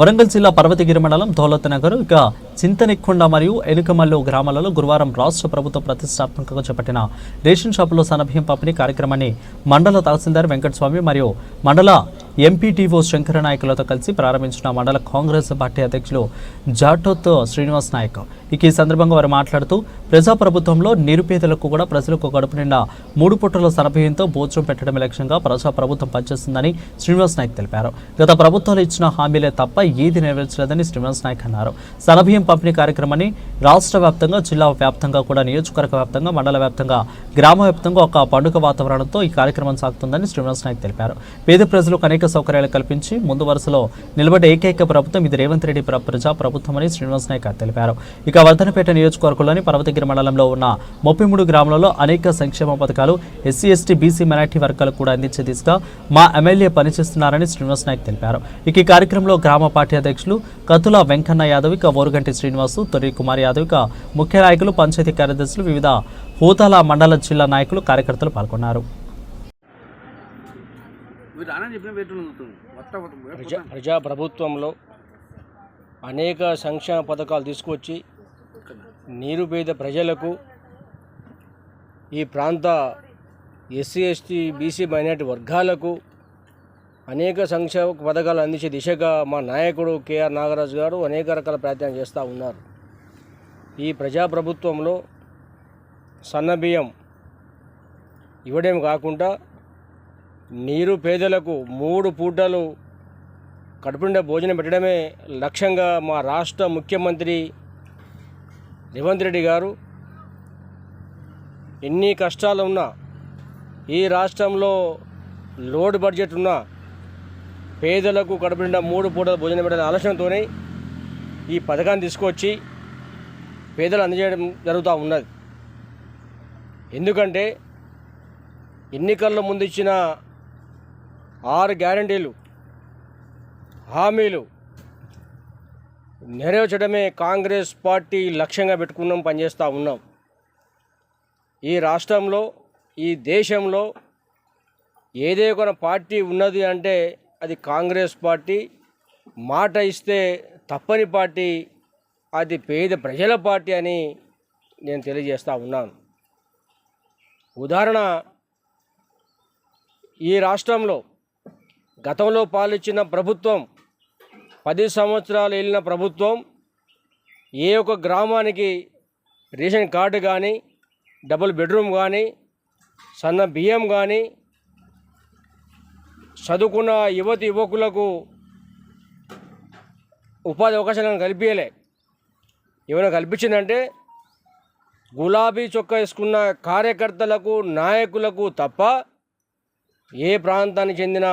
వరంగల్ జిల్లా పర్వతగిరి మండలం దౌలత్ నగర్. ఇక చింతనిక్కొండ మరియు ఎలుకమల్లు గ్రామాలలో గురువారం రాష్ట్ర ప్రభుత్వం ప్రతిష్టాత్మకంగా చేపట్టిన రేషన్ షాపులో సనభ్యం పంపిణీ కార్యక్రమాన్ని మండల తహసీల్దార్ వెంకటస్వామి మరియు మండల ఎంపీటీఓ శంకర నాయకులతో కలిసి ప్రారంభించిన మండల కాంగ్రెస్ పార్టీ అధ్యక్షులు జాటోత్ శ్రీనివాస్ నాయక్. ఇక ఈ సందర్భంగా వారు మాట్లాడుతూ ప్రజాప్రభుత్వంలో నిరుపేదలకు కూడా ప్రజలకు గడుపు నిండా మూడు పుట్టల సన్నబియ్యంతో భోజనం పెట్టడం లక్ష్యంగా ప్రజా ప్రభుత్వం పనిచేస్తుందని శ్రీనివాస్ నాయక్ తెలిపారు. గత ప్రభుత్వాలు ఇచ్చిన హామీలే తప్ప ఏది నెరవేర్చలేదని శ్రీనివాస్ నాయక్ అన్నారు. సన్నబియ్యం పంపిణీ కార్యక్రమాన్ని రాష్ట్ర వ్యాప్తంగా జిల్లా వ్యాప్తంగా కూడా నియోజకవర్గ వ్యాప్తంగా మండల వ్యాప్తంగా గ్రామ వ్యాప్తంగా ఒక పండుగ వాతావరణంతో ఈ కార్యక్రమం సాగుతుందని శ్రీనివాస్ నాయక్ తెలిపారు. పేద ప్రజలకు అనేక సౌకర్యాలు కల్పించి ముందు వరుసలో నిలబడే ఏకైక ప్రభుత్వం ఇది రేవంత్ రెడ్డి ప్ర- ప్రజా ప్రభుత్వమని శ్రీనివాస్ నాయక్ తెలిపారు. ఇక వర్ధనపేట నియోజకవర్గంలోని పర్వతగిరి మండలంలో ఉన్న ముప్పై మూడు గ్రామాలలో అనేక సంక్షేమ పథకాలు ఎస్సీ ఎస్టీ బీసీ మైనార్టీ వర్గాలకు కూడా అందించే దిశగా మా ఎమ్మెల్యే పనిచేస్తున్నారని శ్రీనివాస్ నాయక్ తెలిపారు. ఇక ఈ కార్యక్రమంలో గ్రామ పార్టీ అధ్యక్షులు కతుల వెంకన్న యాదవ్ ఇక ఓరుగంటి శ్రీనివాసు తొర్రి కుమార్ యాదవ్ ఇక ముఖ్య నాయకులు పంచాయతీ కార్యదర్శులు వివిధ హోతాల మండల జిల్లా నాయకులు కార్యకర్తలు పాల్గొన్నారు. ప్రజా ప్రజాప్రభుత్వంలో అనేక సంక్షేమ పథకాలు తీసుకొచ్చి నిరుపేద ప్రజలకు ఈ ప్రాంత ఎస్సీ ఎస్టీ బీసీ మైనార్టీ వర్గాలకు అనేక సంక్షేమ పథకాలు అందించే దిశగా మా నాయకుడు కేఆర్ నాగరాజు గారు అనేక రకాల ప్రయత్నాలు చేస్తూ ఉన్నారు. ఈ ప్రజాప్రభుత్వంలో సన్నబియ్యం ఇవ్వడం కాకుండా నీరు పేదలకు మూడు పూటలు కడుపుండే భోజనం పెట్టడమే లక్ష్యంగా మా రాష్ట్ర ముఖ్యమంత్రి రేవంత్ రెడ్డి గారు ఎన్ని కష్టాలు ఉన్నా ఈ రాష్ట్రంలో లోడ్ బడ్జెట్ ఉన్నా పేదలకు కడుపుండా మూడు పూటల భోజనం పెట్టిన ఆలోచనతోనే ఈ పథకాన్ని తీసుకొచ్చి పేదలు అందజేయడం జరుగుతూ ఉన్నది. ఎందుకంటే ఎన్నికల్లో ముందు ఇచ్చిన ఆరు గ్యారంటీలు హామీలు నెరవేర్చడమే కాంగ్రెస్ పార్టీ లక్ష్యంగా పెట్టుకున్నాం పనిచేస్తూ ఉన్నాం. ఈ రాష్ట్రంలో ఈ దేశంలో ఏదే ఒక పార్టీ ఉన్నది అంటే అది కాంగ్రెస్ పార్టీ. మాట ఇస్తే తప్పని పార్టీ అది పేద ప్రజల పార్టీ అని నేను తెలియజేస్తూ ఉన్నాను. ఉదాహరణ ఈ రాష్ట్రంలో గతంలో పాలించిన ప్రభుత్వం పది సంవత్సరాలు వెళ్ళిన ప్రభుత్వం ఏ ఒక్క గ్రామానికి రేషన్ కార్డు కానీ డబుల్ బెడ్రూమ్ కానీ సన్న బియ్యం కానీ చదువుకున్న యువతి యువకులకు ఉపాధి అవకాశాలను కల్పించలే. ఏమైనా కల్పించిందంటే గులాబీ చొక్కా వేసుకున్న కార్యకర్తలకు నాయకులకు తప్ప ఏ ప్రాంతానికి చెందిన